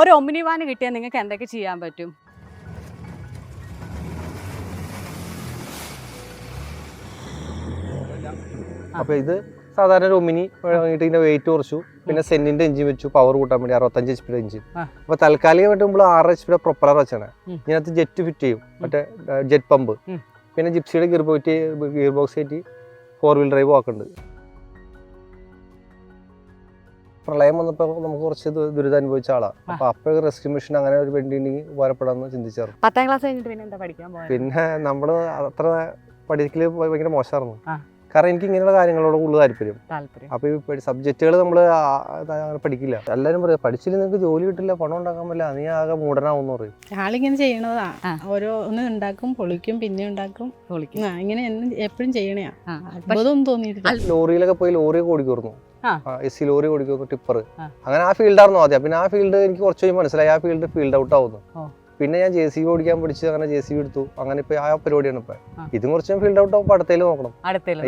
ഒരു Omni van കിട്ടിയാൽ നിങ്ങൾക്ക് എന്തൊക്കെ ചെയ്യാൻ പറ്റും? അപ്പൊ ഇത് സാധാരണ ഒരു ഒമിനി വാങ്ങിയിട്ട് ഇതിന്റെ വെയിറ്റ് കുറച്ചു. പിന്നെ സെന്റിന്റെ എഞ്ചിൻ വെച്ചു പവർ കൂട്ടാൻ വേണ്ടി അറുപത്തഞ്ച് എച്ച് പിയുടെ എഞ്ചിൻ. അപ്പൊ താൽക്കാലികമായിട്ട് നമ്മൾ ആറ് എച്ച് പിയുടെ പ്രൊപ്പലർ വെച്ചാണ്. ഇതിനകത്ത് ജെറ്റ് ഫിറ്റ് ചെയ്യും. മറ്റേ ജെറ്റ് പമ്പ് പിന്നെ ജിപ്സിയുടെ ഗിയർ പോയിട്ട് ഗിയർ ബോക്സ് കയറ്റി ഫോർ വീൽ ഡ്രൈവ് ആക്കുന്നുണ്ട്. പ്രളയം വന്നപ്പോൾ നമുക്ക് കുറച്ച് ദുരിതം അനുഭവിച്ച ആളാണ് അപ്പൊ അപ്പൊ റെസ്ക്യൂ മിഷൻ അങ്ങനെ ഒരു വേണ്ടി ഉണ്ടെങ്കിൽ ഉപകാരപ്പെടാമെന്ന് ചിന്തിച്ചായിരുന്നു. പത്താം ക്ലാസ് കഴിഞ്ഞിട്ട് പിന്നെ എന്താ പഠിക്കാൻ പിന്നെ നമ്മൾ അത്ര പഠിക്കൽ ഭയങ്കര മോശമായിരുന്നു. കാരണം എനിക്ക് ഇങ്ങനെയുള്ള കാര്യങ്ങളോട് കൂടുതൽ താല്പര്യം. അപ്പൊ ഈ സബ്ജക്റ്റുകൾ നമ്മൾ അങ്ങനെ പഠിക്കില്ല. എല്ലാവരും പറയാം പഠിച്ചില്ല നിങ്ങൾക്ക് ജോലി കിട്ടില്ല പണം ഉണ്ടാക്കാൻ പറ്റില്ല നീ ആകെ മൂടനാവെന്ന് പറയും. ആളിങ്ങനെ ചെയ്യണതാ. ഓരോ ഒന്ന് ഉണ്ടാക്കും പൊളിക്കും പിന്നെ ഉണ്ടാക്കും. പൊളിക്കും. ആ, ഇങ്ങനെ എപ്പോഴും ചെയ്യണയാ. തോന്നിയിട്ടില്ല. ലോറിയിലൊക്കെ പോയി ലോറി ഓടിക്കൂർന്നു. എസ് സി ലോറി ഓടിക്കുന്നു ടിപ്പർ. അങ്ങനെ ആ ഫീൽഡായിരുന്നു ആദ്യം. പിന്നെ ആ ഫീൽഡ് എനിക്ക് കുറച്ച് കഴിഞ്ഞ് മനസ്സിലായി. ആ ഫീൽഡ് ഫീൽഡ് ഔട്ട് ആവുന്നു. പിന്നെ ഞാൻ ജെ സി ബി ഓടിക്കാൻ പഠിച്ച് അങ്ങനെ ജെ സി ബി എടുത്തു. അങ്ങനെ ഇപ്പൊ ആ പരിപാടിയാണ് ഇപ്പൊ. ഇതും കുറച്ച് ഫീൽഡ് ഔട്ട് ആവുമ്പോൾ അടുത്തേൽ നോക്കണം.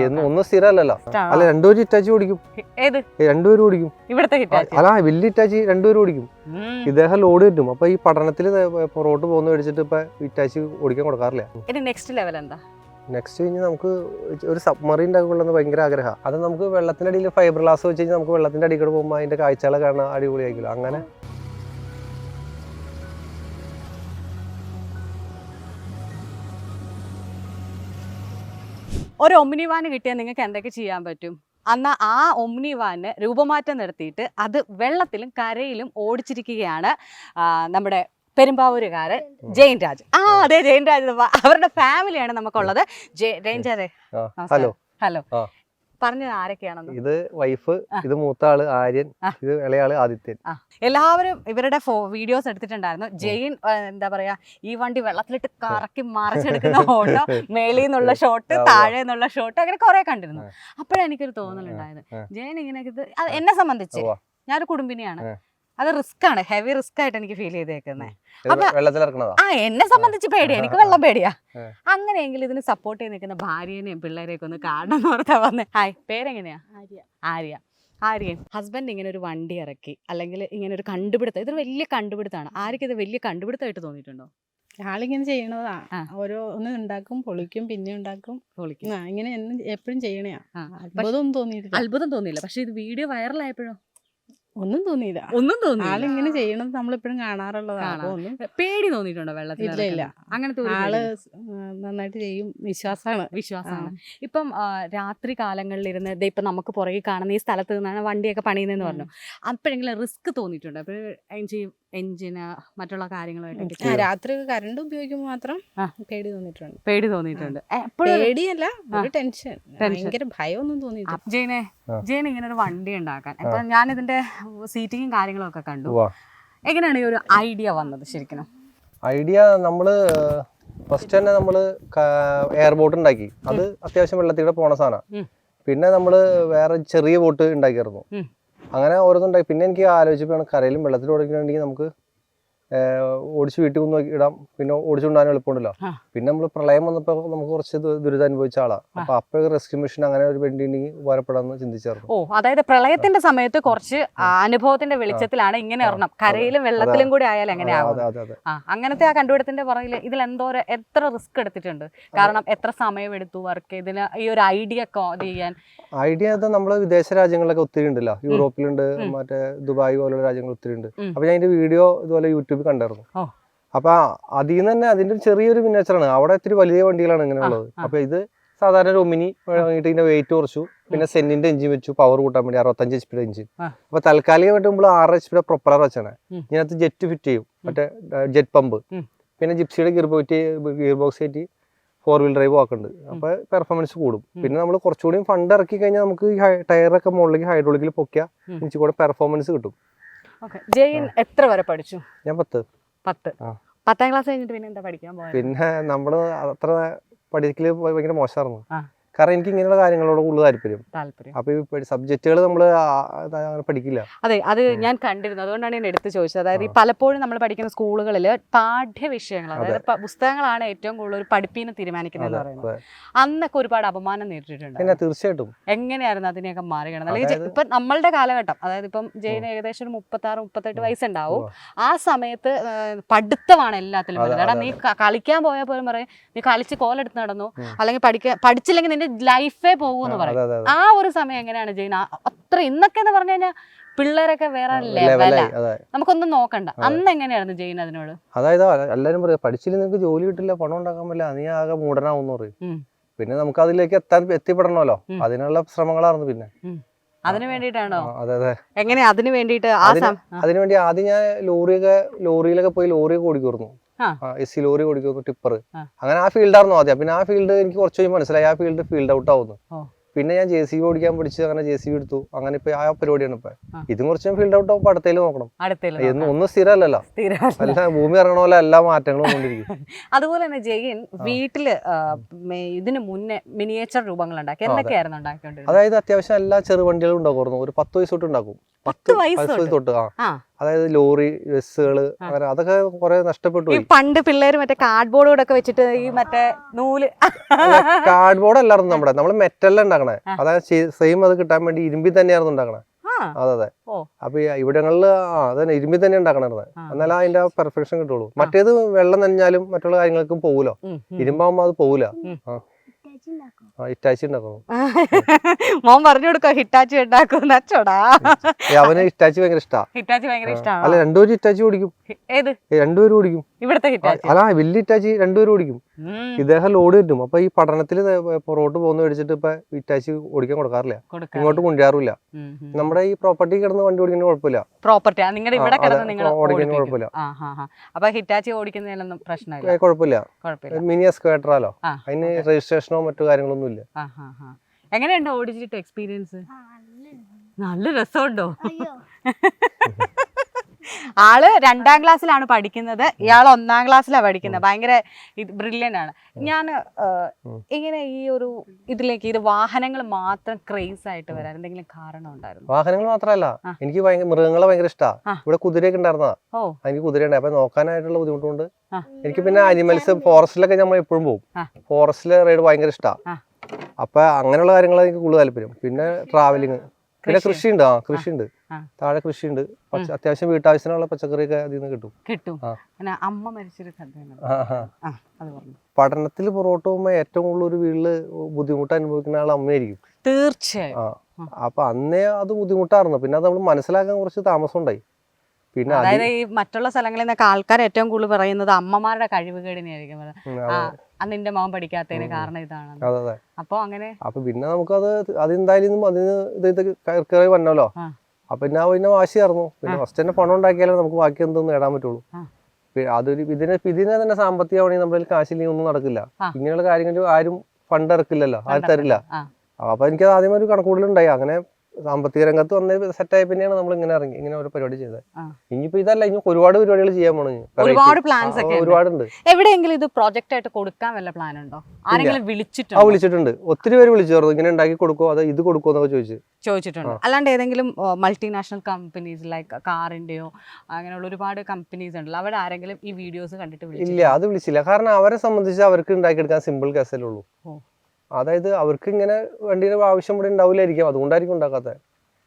എന്നും. ഒന്നും സ്ഥിരമല്ലല്ലോ? അല്ല രണ്ടുപേരും ഇറ്റാച്ചി ഓടിക്കും. രണ്ടുപേരും ഓടിക്കും. അല്ല വലിയ ഇറ്റാച്ചി രണ്ടുപേരും ഓടിക്കും. ഇദ്ദേഹം ലോഡ് കിട്ടും. അപ്പൊ ഈ പഠനത്തിൽ പുറകോട്ട് പോകുന്ന മേടിച്ചിട്ട് ഇപ്പൊ ഇറ്റാച്ചി ഓടിക്കാൻ കൊടുക്കാറില്ല. നെക്സ്റ്റ് ലെവൽ എന്താ? നെക്സ്റ്റ് കഴിഞ്ഞ് നമുക്ക് ഒരു സബ്മറീൻ ഉണ്ടാക്കുള്ളതെന്ന് ഭയങ്കര ആഗ്രഹമാണ് അത് നമുക്ക് വെള്ളത്തിന്റെ അടിയിൽ ഫൈബർ ഗ്ലാസ് വെച്ച് കഴിഞ്ഞാൽ നമുക്ക് വെള്ളത്തിന്റെ അടിയിൽ കൂടെ പോകുമ്പോൾ അതിന്റെ കാഴ്ചകളെ കാണാൻ അടിപൊളിയായിരിക്കില്ല അങ്ങനെ. ഒരു ഒമിനി വാൻ കിട്ടിയാൽ നിങ്ങൾക്ക് എന്തൊക്കെ ചെയ്യാൻ പറ്റും? അന്ന് ആ ഒമിനി വാന് രൂപമാറ്റം നടത്തിയിട്ട് അത് വെള്ളത്തിലും കരയിലും ഓടിച്ചിരിക്കുകയാണ് നമ്മുടെ പെരുമ്പാവൂരുകാരൻ ജെയിൻ രാജ് ആ അതെ ജെയിൻ രാജ് അവരുടെ ഫാമിലിയാണ് നമുക്കുള്ളത്. ജെയിൻ രാജ് ഹലോ. ഹലോ. പറഞ്ഞത് ആരൊക്കെയാണെന്ന്? ഇത് വൈഫ് ഇത് മൂത്ത ആൾ ആര്യൻ. ഇത് ഇളയാൾ ആദിത്യൻ. എല്ലാവരും ഇവരുടെ വീഡിയോസ് എടുത്തിട്ടുണ്ടായിരുന്നു. ജെയിൻ എന്താ പറയാ ഈ വണ്ടി വെള്ളത്തിലിട്ട് കറക്കി മറിച്ചെടുക്കുന്ന ഫോട്ടോ മേളിൽ നിന്നുള്ള ഷോട്ട്. താഴെ നിന്നുള്ള ഷോട്ട് അങ്ങനെ കുറെ കണ്ടിരുന്നു. അപ്പോഴാണ് എനിക്കൊരു തോന്നലുണ്ടായത് ജെയിൻ ഇങ്ങനെ എന്നെ സംബന്ധിച്ച് ഞാനൊരു കുടുംബിനിയാണ്. അത് റിസ്ക് ആണ് ഹെവി റിസ്ക് ആയിട്ട് എനിക്ക് ഫീൽ ചെയ്തേക്കുന്നത് അപ്പൊ- ആ എന്നെ സംബന്ധിച്ച് പേടിയാ. എനിക്ക് വെള്ളം പേടിയാ. അങ്ങനെയെങ്കിൽ ഇതിന് സപ്പോർട്ട് ചെയ്ത് നിൽക്കുന്ന ഭാര്യേനെയും പിള്ളേരെയൊക്കെ ഒന്ന് കാണണം എന്ന് ഓർത്താ വന്നേ. ഹായ്. പേരെങ്ങനെയാ? ആര്യ. ആര്യൻ ഹസ്ബൻഡ് ഇങ്ങനെ ഒരു വണ്ടി ഇറക്കി. അല്ലെങ്കിൽ ഇങ്ങനെ ഒരു കണ്ടുപിടുത്തം. ഇതൊരു വലിയ കണ്ടുപിടുത്തമാണ്. ആര്യക്ക് ഇത് വലിയ കണ്ടുപിടുത്തമായിട്ട് തോന്നിയിട്ടുണ്ടോ? ആളിങ്ങനെ ചെയ്യണതാ. ഓരോ ഒന്ന് ഉണ്ടാക്കും പൊളിക്കും പിന്നെ ഉണ്ടാക്കും. പൊളിക്കും. ആ, ഇങ്ങനെ എന്നും എപ്പോഴും ചെയ്യണയാ. അത്ഭുതം തോന്നിയിട്ടില്ല. അത്ഭുതം തോന്നിയില്ല. പക്ഷെ ഇത് വീഡിയോ വൈറലായപ്പോഴോ ഒന്നും തോന്നിയില്ല. ഒന്നും തോന്നിയില്ല. ആളിങ്ങനെ ചെയ്യണത് നമ്മളിപ്പോഴും കാണാറുള്ളതാണ് പേടി തോന്നിയിട്ടുണ്ടോ വെള്ളത്തിൽ ഇല്ല? അങ്ങനത്തെ ആൾ നന്നായിട്ട് ചെയ്യും. വിശ്വാസമാണ്. വിശ്വാസമാണ് ഇപ്പം രാത്രി കാലങ്ങളിൽ ഇരുന്ന് ദേ ഇപ്പം നമുക്ക് പുറകെ കാണുന്ന ഈ സ്ഥലത്ത് നിന്നാണ് വണ്ടിയൊക്കെ പണിയുന്നതെന്ന് പറഞ്ഞു. അപ്പോഴെങ്കിലും റിസ്ക് തോന്നിയിട്ടുണ്ട്? അപ്പോൾ എഞ്ചിന് മറ്റുള്ള കാര്യങ്ങളുമായിട്ട് ആ, രാത്രി കറണ്ട് ഉപയോഗിക്കുമ്പോൾ മാത്രം പേടി തോന്നിയിട്ടുണ്ട്. പേടി തോന്നിയിട്ടുണ്ട്. എപ്പോഴും പേടിയല്ല ഒരു ടെൻഷൻ. ഭയങ്കര ഭയമൊന്നും തോന്നിയിട്ടില്ല. ജെയിനെ. ജെയിൻ ഇങ്ങനെ ഒരു വണ്ടി ഉണ്ടാക്കാൻ. അപ്പൊ ഞാൻ ഇതിന്റെ സീറ്റിങ്ങും കാര്യങ്ങളും ഒക്കെ കണ്ടു എങ്ങനെയാണ് ഈ ഒരു ഐഡിയ വന്നത് ശരിക്കും ഐഡിയ നമ്മൾ ഫസ്റ്റ് തന്നെ നമ്മൾ എയർ ബോട്ട് ഉണ്ടാക്കി. അത് അത്യാവശ്യം വെള്ളത്തിലൂടെ പോണ സാധനം. പിന്നെ നമ്മൾ വേറെ ചെറിയ ബോട്ട് ഉണ്ടാക്കിയായിരുന്നു. അങ്ങനെ ഓരോന്നുണ്ടായി പിന്നെ എനിക്ക് ആലോചിച്ചപ്പോഴാണ് കരയിലും വെള്ളത്തിൽ ഓടിക്കണമെങ്കിൽ നമുക്ക് ഓടിച്ച് വീട്ടിൽ കൊണ്ടു ഇടാം. പിന്നെ ഓടിച്ചുകൊണ്ടാണ് എളുപ്പമുണ്ടല്ലോ. പിന്നെ നമ്മൾ പ്രളയം വന്നപ്പോൾ നമുക്ക് കുറച്ച് ദുരിതം അനുഭവിച്ച ആളാണ് അപ്പൊ അപ്പൊ റെസ്ക്യൂ മിഷൻ അങ്ങനെ ഒരു വണ്ടി ഉണ്ടെങ്കിൽ ഉപകാരപ്പെടാമെന്ന് ചിന്തിച്ചായിരുന്നു. ഓ അതായത് പ്രളയത്തിന്റെ സമയത്ത് കുറച്ച് അനുഭവത്തിന്റെ വെളിച്ചത്തിലാണ് ഇങ്ങനെ ഒരെണ്ണം കരയിലും വെള്ളത്തിലും കൂടി ആയാലും അതെ അങ്ങനത്തെ ആ കണ്ടുപിടുത്തിന്റെ പുറകിൽ ഇതിൽ എന്തോ എത്ര റിസ്ക് എടുത്തിട്ടുണ്ട്? കാരണം എത്ര സമയം എടുത്തു വർക്ക് ഇതിന് ഈ ഒരു ഐഡിയ ചെയ്യാൻ. ഐഡിയ അത് നമ്മൾ വിദേശ രാജ്യങ്ങളിലൊക്കെ ഒത്തിരി ഉണ്ടല്ലോ. യൂറോപ്പിലുണ്ട്. മറ്റേ ദുബായ് പോലുള്ള രാജ്യങ്ങൾ ഒത്തിരി ഉണ്ട്. അപ്പൊ ഞാൻ വീഡിയോ ഇതുപോലെ യൂട്യൂബിൽ കണ്ടായിരുന്നു. അപ്പൊ അതിൽ നിന്ന് തന്നെ അതിന്റെ ചെറിയൊരു മിനേച്ചറാണ് അവിടെ ഇത്തിരി വലിയ വണ്ടികളാണ് ഇങ്ങനെ ഉള്ളത്. അപ്പൊ ഇത് സാധാരണ ഒരു ഒമിനി വാങ്ങിയിട്ട് ഇതിന്റെ വെയിറ്റ് കുറച്ചു. പിന്നെ സെന്റിന്റെ എഞ്ചിൻ വെച്ചു. പവർ കൂട്ടാൻ വേണ്ടി അറുപത്തഞ്ച് എച്ച് പിയുടെ എഞ്ചിൻ. അപ്പൊ താൽക്കാലികമായിട്ട് നമ്മൾ ആറ് എച്ച് പിയുടെ പ്രൊപ്പലർ വെച്ചാണ്. ഇതിനകത്ത് ജെറ്റ് ഫിറ്റ് ചെയ്യും. മറ്റേ ജെറ്റ് പമ്പ് പിന്നെ ജിപ്സിയുടെ ഗിയർ പോയിട്ട് ഗിയർ ബോക്സ് കയറ്റി ഫോർ വീൽ ഡ്രൈവ് ആക്കുന്നുണ്ട് അപ്പൊ പെർഫോമൻസ് കൂടും. പിന്നെ നമ്മൾ കുറച്ചുകൂടി ഫണ്ട് ഇറക്കി കഴിഞ്ഞാൽ നമുക്ക് ടയർ ടയറൊക്കെ മുകളിലേക്ക് ഹൈഡ്രോളിക്കിൽ പൊക്കിയാൽ. ഇച്ചിരി കൂടെ പെർഫോമൻസ് കിട്ടും. ഓക്കെ. ജെയിൻ എത്ര വരെ പഠിച്ചു? ഞാൻ പത്ത്. പത്ത്. പത്താം ക്ലാസ് കഴിഞ്ഞിട്ട് പിന്നെ എന്താ പഠിക്കാൻ പോയത്? പിന്നെ നമ്മൾ അത്ര പഠിക്കൽ ഭയങ്കര മോശമായിരുന്നു. കാരണം എനിക്ക് ഇങ്ങനെയുള്ള കാര്യങ്ങളോട് കൂടുതൽ താല്പര്യം. താല്പര്യം. അപ്പൊ ഈ സബ്ജക്റ്റുകൾ നമ്മൾ പഠിക്കില്ല. അതെ അത് ഞാൻ കണ്ടിരുന്നു. അതുകൊണ്ടാണ് ഞാൻ എടുത്ത് ചോദിച്ചത്. അതായത് ഈ പലപ്പോഴും നമ്മൾ പഠിക്കുന്ന സ്കൂളുകളിൽ പാഠ്യവിഷയങ്ങൾ അതായത് പുസ്തകങ്ങളാണ് ഏറ്റവും കൂടുതൽ ഒരു പഠിപ്പിനെ തീരുമാനിക്കുന്നത് പറയുന്നത്. അന്നൊക്കെ ഒരുപാട് അപമാനം നേരിട്ടിട്ടുണ്ട് പിന്നെ തീർച്ചയായിട്ടും. എങ്ങനെയായിരുന്നു അതിനെയൊക്കെ മറികടന്നത് അല്ലെങ്കിൽ ഇപ്പൊ നമ്മളുടെ കാലഘട്ടം അതായത് ഇപ്പം ജയിന് ഏകദേശം ഒരു മുപ്പത്തി ആറ് മുപ്പത്തെട്ട് വയസ്സുണ്ടാവും. ആ സമയത്ത് പഠിത്തമാണ് എല്ലാത്തിലും കാരണം നീ കളിക്കാൻ പോയാൽ പോലും പറയും നീ കളിച്ച് കോലെടുത്ത് നടന്നു അല്ലെങ്കിൽ പഠിക്കാൻ പഠിച്ചില്ലെങ്കിൽ നിന്റെ ലൈഫേ ആ, പറയും. ആ ഒരു സമയം എങ്ങനെയാണ് ജയിൻ? അത്ര ഇന്നൊക്കെ എന്ന് പറഞ്ഞു കഴിഞ്ഞാൽ പിള്ളേരൊക്കെ വേറെ ലെവലാ നമുക്കൊന്നും നോക്കണ്ട. അന്ന് എങ്ങനെയായിരുന്നു ജയിൻ അതിനോട്? അതായത് എല്ലാരും പറയാം പഠിച്ചില്ല നിനക്ക് ജോലി കിട്ടില്ല പണം ഉണ്ടാക്കാൻ പറ്റില്ല നീ ആകെ മൂടനാവുന്ന പറയും. പിന്നെ നമുക്ക് അതിലേക്ക് എത്താൻ എത്തിപ്പെടണമല്ലോ. അതിനുള്ള ശ്രമങ്ങളായിരുന്നു പിന്നെ. അതിന് വേണ്ടിട്ടാണോ എങ്ങനെയാ അതിന് ആ അതിന് അതിനുവേണ്ടി ആദ്യം ഞാൻ ലോറിയൊക്കെ ലോറിയിലൊക്കെ പോയി ലോറിയൊക്കെ ഓടിക്കുമായിരുന്നു. എസ് സി ലോറി ഓടിക്കുന്നു ടിപ്പർ. അങ്ങനെ ആ ഫീൽഡായിരുന്നു ആദ്യം. പിന്നെ ആ ഫീൽഡ് എനിക്ക് കുറച്ച് കഴിഞ്ഞ് മനസ്സിലായി. ആ ഫീൽഡ് ഫീൽഡ് ഔട്ട് ആവുന്നു. പിന്നെ ഞാൻ ജെ സി ബി ഓടിക്കാൻ പഠിച്ചു അങ്ങനെ ജെ സി ബി എടുത്തു. അങ്ങനെ ഇപ്പൊ ആ പരിപാടിയാണ് ഇപ്പൊ. ഇതും കുറച്ച് ഫീൽഡ് ഔട്ട് ആവുമ്പോൾ അടുത്തേൽ നോക്കണം. എന്നും. ഒന്നും സ്ഥിരമല്ലല്ലോ സ്ഥിരം. അല്ല ഭൂമി ഇറങ്ങണ പോലെ എല്ലാ മാറ്റങ്ങളും കൊണ്ടിരിക്കും അതുപോലെ തന്നെ ജയിൻ വീട്ടിൽ ഇതിനു മുന്നേ മിനിയേച്ചർ രൂപങ്ങൾ ഉണ്ടാക്കി. എന്തൊക്കെയായിരുന്നു അതായത് അത്യാവശ്യം എല്ലാ ചെറുവണ്ടികളും ഉണ്ടാക്കുമായിരുന്നു. ഒരു പത്ത് വയസ്സ് തൊട്ട് ഉണ്ടാക്കും. പത്ത് വയസ്സ് തൊട്ട്. ആ. അതായത് ലോറി ബസ്സുകൾ ആ. അങ്ങനെ അതൊക്കെ കുറെ നഷ്ടപ്പെട്ടു ഈ പണ്ട് പിള്ളേര് മറ്റേ കാർഡ്ബോർഡ് ഒക്കെ വെച്ചിട്ട് ഈ മറ്റേ നൂൽ. കാർഡ്ബോർഡ് അല്ലായിരുന്നു നമ്മുടെ. നമ്മൾ മെറ്റലിൽ ഉണ്ടാക്കണേ. അതായത് സെയിം അത് കിട്ടാൻ വേണ്ടി ഇരുമ്പി തന്നെയായിരുന്നു ഉണ്ടാക്കണേ. അതെ അതെ. അപ്പൊ ഇവിടങ്ങളിൽ ആ അതന്നെ ഇരുമ്പി തന്നെ ഉണ്ടാക്കണത് എന്നാലും അതിന്റെ പെർഫെക്ഷൻ കിട്ടുള്ളൂ. മറ്റേത് വെള്ളം നനഞ്ഞാലും മറ്റുള്ള കാര്യങ്ങൾക്കും പോകൂലോ. ഇരുമ്പാകുമ്പോ അത് പോകൂല. ഇറ്റാച്ചി മോൻ പറഞ്ഞു കൊടുക്ക ഹിറ്റാച്ചി ഉണ്ടാക്കും അച്ചോടാ അവന് ഇറ്റാച്ചി ഭയങ്കര ഇഷ്ടാ. ഹിറ്റാച്ചി ഭയങ്കര അല്ല ഇഷ്ടമാണ് രണ്ടുപേരും ഹിറ്റാച്ചി ഓടിക്കും ഏത്? രണ്ടുപേരും ഓടിക്കും ഇവിടുത്തെ ഹിറ്റാച്ചി. അല്ല വലിയ ഹിറ്റാച്ചി രണ്ടുപേരും ഓടിക്കും ഇദ്ദേഹം ലോഡ് കിട്ടും. അപ്പൊ ഈ പഠനത്തിൽ പുറകോട്ട് പോകുന്ന മേടിച്ചിട്ട് ഇപ്പൊ ഇറ്റാച്ചി ഓടിക്കാൻ കൊടുക്കാറില്ല. ഇങ്ങോട്ട് കൊണ്ടുവരാറില്ല. നമ്മുടെ ഈ പ്രോപ്പർട്ടി കിടന്ന് വണ്ടി ഓടിക്കുന്ന കുഴപ്പമില്ല. പ്രോപ്പർട്ടി നിങ്ങളുടെ ഇവിടെ കിടന്ന് കുഴപ്പമില്ല. അപ്പൊ ഹിറ്റാച്ചി പ്രശ്നമില്ല. കുഴപ്പമില്ല. കുഴപ്പമില്ല. മിനി എസ്കവേറ്ററാലോ അതിന് രജിസ്ട്രേഷനോ മറ്റു കാര്യങ്ങളൊന്നും ഇല്ല. എങ്ങനെയുണ്ട് ഓടിച്ചിട്ട് എക്സ്പീരിയൻസ് നല്ല രസമുണ്ടോ? ആൾ രണ്ടാം ക്ലാസ്സിലാണ് പഠിക്കുന്നത്. ഇയാൾ ഒന്നാം ക്ലാസ്സിലാണ് പഠിക്കുന്നത്. ഭയങ്കര ബ്രില്യൻ ബ്രില്യന്റ് ആണ്. ഞാൻ ഇങ്ങനെ ഈ ഒരു ഇതിലേക്ക് ഇത് വാഹനങ്ങൾ മാത്രം ക്രേസ് ആയിട്ട് വരാൻ എന്തെങ്കിലും കാരണം ഉണ്ടായിരുന്നു? വാഹനങ്ങൾ മാത്രമല്ല എനിക്ക് മൃഗങ്ങളെ ഭയങ്കര ഇഷ്ടമാണ് ഇവിടെ കുതിരയൊക്കെ ഉണ്ടായിരുന്നതാ. എനിക്ക് കുതിരയുണ്ട്. അപ്പൊ നോക്കാനായിട്ടുള്ള ബുദ്ധിമുട്ടുണ്ട്. എനിക്ക് പിന്നെ അനിമൽസ് ഫോറസ്റ്റിലൊക്കെ നമ്മൾ എപ്പോഴും പോകും. ഫോറസ്റ്റിലെ റൈഡ് ഭയങ്കര ഇഷ്ടമാണ്. അപ്പൊ അങ്ങനെയുള്ള കാര്യങ്ങളാണ് എനിക്ക് കൂടുതൽ താല്പര്യം. പിന്നെ ട്രാവലിങ് പിന്നെ കൃഷി കൃഷിയുണ്ട്. ആ കൃഷിയുണ്ട്. താഴെ കൃഷിയുണ്ട്. അത്യാവശ്യം വീട്ടാവശ്യത്തിനുള്ള പച്ചക്കറിയൊക്കെ അതിൽ നിന്ന് കിട്ടും. കിട്ടും. അമ്മ മരിച്ചൊരു പഠനത്തിൽ പുറകോട്ട് പോകുമ്പോൾ ഏറ്റവും കൂടുതൽ ഒരു വീട്ടിൽ ബുദ്ധിമുട്ട് അനുഭവിക്കുന്ന ആൾ അമ്മയായിരിക്കും. തീർച്ചയായും. അപ്പൊ അന്നേ അത് ബുദ്ധിമുട്ടായിരുന്നു. പിന്നെ അത് നമ്മൾ മനസ്സിലാക്കാൻ കുറച്ച് താമസം ഉണ്ടായി. പിന്നെ അതായത് ഈ മറ്റുള്ള സ്ഥലങ്ങളിൽ നിന്നൊക്കെ ആൾക്കാർ ഏറ്റവും കൂടുതൽ പറയുന്നത് അമ്മമാരുടെ കഴിവുകേടിനെയായിരിക്കും. നിന്റെ മകൻ പഠിക്കാത്തതിന് കാരണം ഇതാണ്. അപ്പൊ അങ്ങനെ അപ്പൊ പിന്നെ നമുക്കത് അതെന്തായാലും അതിന് ഇത് കയറി വന്നല്ലോ. അപ്പൊ പിന്നെ പിന്നെ വാശിയായിരുന്നു പിന്നെ ഫസ്റ്റ് തന്നെ പണം ഉണ്ടാക്കിയാലേ നമുക്ക് ബാക്കി എന്തൊന്നും നേടാൻ പറ്റുള്ളൂ. അതൊരു ഇതിനെ ഇതിനെ തന്നെ സാമ്പത്തികമാണെങ്കിൽ നമ്മുടെ കാശില്ലെങ്കിൽ ഒന്നും നടക്കില്ല. ഇങ്ങനെയുള്ള കാര്യങ്ങൾ ആരും ഫണ്ട് ഇറക്കില്ലല്ലോ. ആരും തരില്ല. അപ്പൊ എനിക്ക് ആദ്യം ഒരു കണക്കൂടലുണ്ടായി അങ്ങനെ സാമ്പത്തിക രംഗത്ത് വന്ന സെറ്റായ പിന്നെയാണ് നമ്മൾ ഇങ്ങനെ ഇറങ്ങി ഇങ്ങനെ ഒരു പരിപാടി ചെയ്തത്. ഇനിയിപ്പോ ഇതല്ല ഇനി ഒരുപാട് പരിപാടികൾ ചെയ്യാൻ പോണു. ഒരുപാട് പ്ലാൻസ് ഒക്കെ. ഒരുപാടുണ്ട്. എവിടെയെങ്കിലും ഇത് പ്രോജക്റ്റ് ആയിട്ട് കൊടുക്കാൻ വല്ല പ്ലാൻ ഉണ്ടോ? ആരെങ്കിലും ആ വിളിച്ചിട്ടുണ്ടോ. വിളിച്ചിട്ടുണ്ട് ഒത്തിരി പേര് വിളിച്ചു ഇങ്ങനെ ഉണ്ടാക്കി കൊടുക്കോ അതോ ഇത് കൊടുക്കോ എന്നൊക്കെ ചോദിച്ചു. ചോദിച്ചിട്ടുണ്ട്. അല്ലാണ്ട് ഏതെങ്കിലും മൾട്ടിനാഷണൽ കമ്പനീസ് ലൈക്ക് കാറിന്റെയോ അങ്ങനെയുള്ള ഒരുപാട് കമ്പനീസ് ഉണ്ടല്ലോ. അവിടെ ആരെങ്കിലും ഈ വീഡിയോസ് കണ്ടിട്ട് ഇല്ല അത് വിളിച്ചില്ല. കാരണം അവരെ സംബന്ധിച്ച് അവർക്ക് ഉണ്ടാക്കിയെടുക്കാൻ സിമ്പിൾ കേസല്ലേ ഉള്ളൂ. അതായത് അവർക്ക് ഇങ്ങനെ വണ്ടിയുടെ ആവശ്യം ഇവിടെ ഉണ്ടാവില്ലായിരിക്കും. അതുകൊണ്ടായിരിക്കും ഉണ്ടാക്കാത്തത്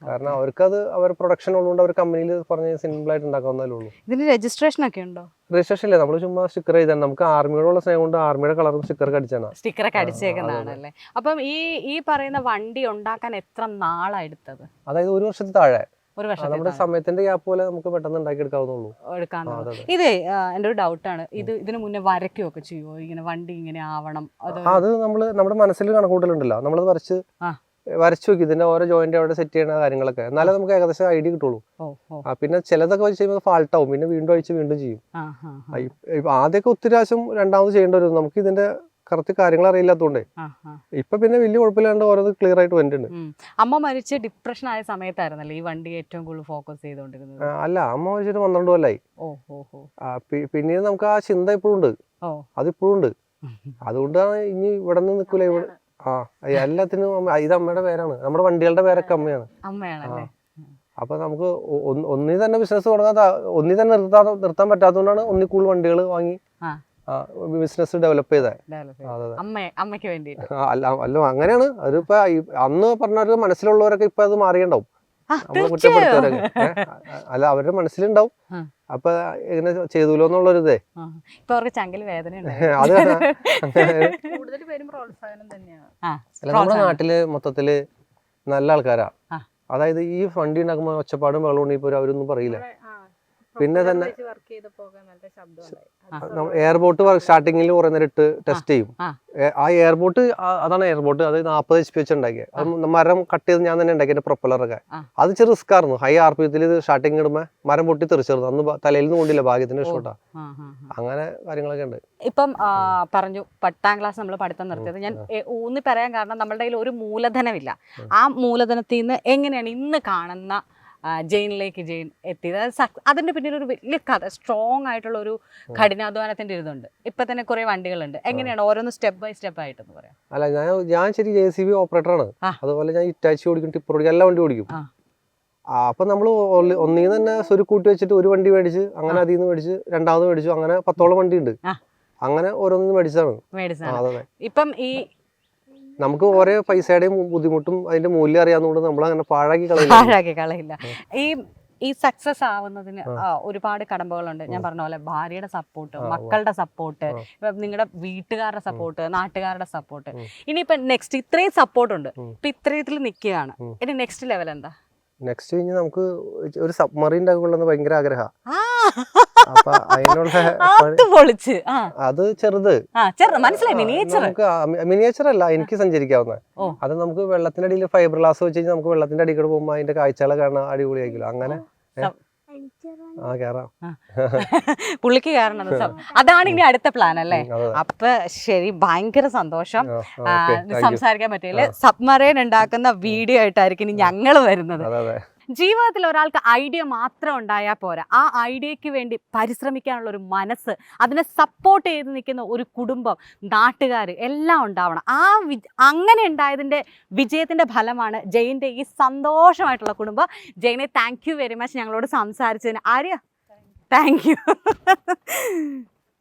കാരണം അവർക്കത് അവർ പ്രൊഡക്ഷൻ ഉള്ളതുകൊണ്ട് അവർ കമ്പനിയിൽ പറഞ്ഞ സിമ്പിൾ ആയിട്ട് ഉണ്ടാക്കാവുന്നതല്ലേ ഉള്ളൂ. ഇതിന് രജിസ്ട്രേഷൻ ഒക്കെ ഉണ്ടോ? രജിസ്ട്രേഷൻ ഇല്ല. നമ്മൾ ചുമ്മാ സ്റ്റിക്കർ ചെയ്താൽ നമുക്ക് ആർമിയോടുള്ള സ്നേഹം കൊണ്ട് ആർമിയുടെ കളറും സ്റ്റിക്കർ അടിച്ചാണ് സ്റ്റിക്കറൊക്കെ ആ, അടിച്ചേക്കുന്നതാണല്ലേ അപ്പം ഈ ഈ പറയുന്ന വണ്ടി ഉണ്ടാക്കാൻ എത്ര നാളാ എടുത്തത്? അതായത് ഒരു വർഷത്തിൽ താഴെ. ഒരു ആ, നമ്മുടെ സമയത്തിന്റെ ഗ്യാപ്പ് പോലെ നമുക്ക് പെട്ടെന്ന് അതെ, അതെ. ഇതേ എന്റെ ഒരു ഡൗട്ടാണ് ഇത് ഇതിനു മുന്നേ വരയ്ക്കുകയൊക്കെ ചെയ്യുമോ ഇങ്ങനെ വണ്ടി ഇങ്ങനെ ആവണം അത് നമ്മൾ നമ്മുടെ മനസ്സിൽ കണക്കൂട്ടലുണ്ടല്ലോ. നമ്മളത് വരച്ച് വരച്ചു നോക്കി ഇതിന്റെ ഓരോ ജോയിന്റ് അവിടെ സെറ്റ് ചെയ്യുന്ന കാര്യങ്ങളൊക്കെ. എന്നാലേ നമുക്ക് ഏകദേശം ഐഡിയ കിട്ടുള്ളൂ. പിന്നെ ചിലതൊക്കെ വെച്ച് കഴിയുമ്പോൾ ഫാൾട്ട് ആവും. പിന്നെ വീണ്ടും അഴിച്ച് വീണ്ടും ചെയ്യും. ആദ്യമൊക്കെ ഒത്തിരി പ്രാവശ്യം രണ്ടാമത് ചെയ്യേണ്ടി വരും. നമുക്ക് ഇതിന്റെ കറക്റ്റ് കാര്യങ്ങൾ അറിയില്ലാത്തതുകൊണ്ട് ഇപ്പൊ പിന്നെ വലിയ കുഴപ്പമില്ലാണ്ട് ഓരോന്ന് ക്ലിയർ ആയിട്ട് വന്നിട്ടുണ്ട്. അമ്മ മരിച്ച് ഡിപ്രഷൻ ആയ സമയത്തായിരുന്നല്ലേ ഈ വണ്ടി ഏറ്റവും കൂടുതൽ ഫോക്കസ് ചെയ്തോണ്ടിരുന്നത്? അല്ല അമ്മ മരിച്ചിട്ട് പന്ത്രണ്ട് കൊല്ലായി. പിന്നീട് നമുക്ക് ആ ചിന്ത ഇപ്പോഴും ഉണ്ട്. അതിപ്പോഴും ഉണ്ട്. അതുകൊണ്ടാണ് ഇനി ഇവിടെ നിന്ന് നിൽക്കൂല ഇവിടെ ആ എല്ലാത്തിനും ഇത് അമ്മയുടെ പേരാണ്. നമ്മുടെ വണ്ടികളുടെ പേരൊക്കെ അമ്മയാണ്. അമ്മയാണല്ലേ? അപ്പൊ നമുക്ക് ഒന്നി ഒന്നിൽ തന്നെ ബിസിനസ് തുടങ്ങാത്ത ഒന്നി ഒന്നിൽ തന്നെ നിർത്താൻ നിർത്താൻ പറ്റാത്തതുകൊണ്ടാണ് ഒന്നിൽ കൂടുതൽ വണ്ടികൾ വാങ്ങി ആ. ബിസിനസ് ഡെവലപ്പ് ചെയ്തേ. അമ്മയ്ക്ക് വേണ്ടിയിട്ട്. അല്ല അല്ല അങ്ങനെയാണ്. അതിപ്പോ അന്ന് പറഞ്ഞവര് മനസ്സിലുള്ളവരൊക്കെ ഇപ്പൊ അത് മാറിയുണ്ടാവും അല്ല അവരുടെ മനസ്സിലുണ്ടാവും. അപ്പൊ ഇങ്ങനെ ചെയ്തൂലോ എന്നുള്ളൊരിതേ. ഇപ്പൊ അവർക്ക് ചങ്കിൽ വേദന അത് കൂടുതൽ പേരും പ്രോത്സാഹനം തന്നെയാണ്. അല്ല നമ്മുടെ നാട്ടിൽ മൊത്തത്തിൽ നല്ല ആൾക്കാരാ. ആ. അതായത് ഈ ഫണ്ടി ഉണ്ടാക്കുമ്പോ ഒച്ചപ്പാടും വെള്ളം ഉണ്ടെങ്കിൽ അവരൊന്നും പറയില്ല. പിന്നെ തന്നെ എയർബോട്ട് സ്റ്റാർട്ടിങ്ങിൽ കുറെ നേരം ഇട്ട് ടെസ്റ്റ് ചെയ്യും. ആ. എയർബോട്ട് അതാണ് എയർബോട്ട് അത് നാൽപ്പത് എച്ച് പി വെച്ച് ഉണ്ടാക്കിയത് അത് മരം കട്ട് ചെയ്ത് ഞാൻ തന്നെ ഉണ്ടാക്കിയ പ്രൊപ്പലറൊക്കെ. അത് ചെറിയ റിസ്ക് ആയിരുന്നു. ഹൈ ആർ പി എത്തിൽ സ്റ്റാർട്ടിങ് ഇടുമ്പോ മരം പൊട്ടി തെറിച്ചിരുന്നു അന്ന് തലയിൽ നിന്ന് കൊണ്ടില്ല ഭാഗ്യത്തിന് ആ. അങ്ങനെ കാര്യങ്ങളൊക്കെ ഉണ്ട്. ഇപ്പം പറഞ്ഞു പത്താം ക്ലാസ് നമ്മൾ പഠിത്തം നിർത്തിയത്. ഞാൻ ഊന്നി പറയാൻ കാരണം നമ്മളുടെ കയ്യിൽ ഒരു മൂലധനമില്ല. ആ. മൂലധനത്തിൽ നിന്ന് എങ്ങനെയാണ് ഇന്ന് കാണുന്ന ആ, ജെയിനിലേക്ക് ജെയിൻ എത്തിയത്. അത് അതിന്റെ പിന്നിൽ ഒരു വലിയ കഥ സ്ട്രോങ് ആയിട്ടുള്ള ഒരു കഠിനാധ്വാനത്തിന്റെ ഇതുണ്ട്. ഇപ്പം തന്നെ കുറേ വണ്ടികളുണ്ട്. എങ്ങനെയാണ് ഓരോന്ന് സ്റ്റെപ്പ് ബൈ സ്റ്റെപ്പ് ആയിട്ടെന്ന് പറയാം? അല്ല ഞാൻ ഞാൻ ശരി ജെ സി ബി ഓപ്പറേറ്ററാണ് അതുപോലെ ഞാൻ ഇറ്റാച്ചി ഓടിക്കും ടിപ്പർ ഓടിക്കും എല്ലാ വണ്ടി ഓടിക്കും. അപ്പൊ നമ്മൾ ഒന്നിൽ നിന്ന് തന്നെ സ്വരു കൂട്ടി വെച്ചിട്ട് ഒരു വണ്ടി മേടിച്ച് അങ്ങനെ അതിൽ നിന്ന് മേടിച്ച് രണ്ടാമത് മേടിച്ചു അങ്ങനെ പത്തോളം വണ്ടി ഉണ്ട് അങ്ങനെ ഓരോന്നും മേടിച്ചാണ് ഇപ്പം ഈ നമുക്ക് ഓരോ പൈസയുടെയും ബുദ്ധിമുട്ടും അതിന്റെ മൂല്യം അറിയാവുന്നതുകൊണ്ട് നമ്മൾ അങ്ങനെ പാഴാക്കി കളയില്ല. പാഴാക്കി കളയില്ല. ഈ ഈ സക്സസ് ആവുന്നതിന് ഒരുപാട് കടമ്പകളുണ്ട്. ഞാൻ പറഞ്ഞ പോലെ ഭാര്യയുടെ സപ്പോർട്ട് മക്കളുടെ സപ്പോർട്ട് നിങ്ങളുടെ വീട്ടുകാരുടെ സപ്പോർട്ട് നാട്ടുകാരുടെ സപ്പോർട്ട് ഇനിയിപ്പോ നെക്സ്റ്റ് ഇത്രയും സപ്പോർട്ട് ഉണ്ട്. ഇപ്പൊ ഇത്രയത്തിൽ നിൽക്കുകയാണ്. ഇനി നെക്സ്റ്റ് ലെവൽ എന്താ? നെക്സ്റ്റ് കഴിഞ്ഞ് നമുക്ക് ഒരു സബ്മറീൻ ഉണ്ടാക്കുള്ളതെന്ന് ഭയങ്കര ആഗ്രഹ. ആ, അപ്പൊ അതിനുള്ള അത് പൊളിച്ച് ആ. അത് ചെറുത്. മിനിയേച്ചർ അല്ല എനിക്ക് സഞ്ചരിക്കാവുന്ന. അത് നമുക്ക് വെള്ളത്തിന്റെ അടിയിൽ ഫൈബർ ഗ്ലാസ് വെച്ച് കഴിഞ്ഞാൽ നമുക്ക് വെള്ളത്തിന്റെ അടിയിൽ കൂടെ പോകുമ്പോൾ അതിന്റെ കാഴ്ചകളെ കാണാൻ അടിപൊളിയായിരിക്കും അങ്ങനെ ആ കേറാം. പുള്ളിക്ക് കയറണം അത് അതാണ് ഇനി അടുത്ത പ്ലാൻ അല്ലേ. അപ്പൊ ശരി ഭയങ്കര സന്തോഷം. സംസാരിക്കാൻ പറ്റില്ല സബ്മറൈൻ ഉണ്ടാക്കുന്ന വീഡിയോ ആയിട്ടായിരിക്കും ഇനി ഞങ്ങൾ വരുന്നത്. അതെ അതെ. ജീവിതത്തിൽ ഒരാൾക്ക് ഐഡിയ മാത്രം ഉണ്ടായാൽ പോരാ. ആ ഐഡിയക്ക് വേണ്ടി പരിശ്രമിക്കാനുള്ള ഒരു മനസ്സ് അതിനെ സപ്പോർട്ട് ചെയ്ത് നിൽക്കുന്ന ഒരു കുടുംബം നാട്ടുകാർ എല്ലാം ഉണ്ടാവണം. ആ അങ്ങനെ ഉണ്ടായതിന്റെ വിജയത്തിന്റെ ഫലമാണ് ജയിന്റെ ഈ സന്തോഷമായിട്ടുള്ള കുടുംബം. ജയിനെ താങ്ക് യു വെരി മച്ച് ഞങ്ങളോട് സംസാരിച്ചതിന്. ആര്യ? Thank you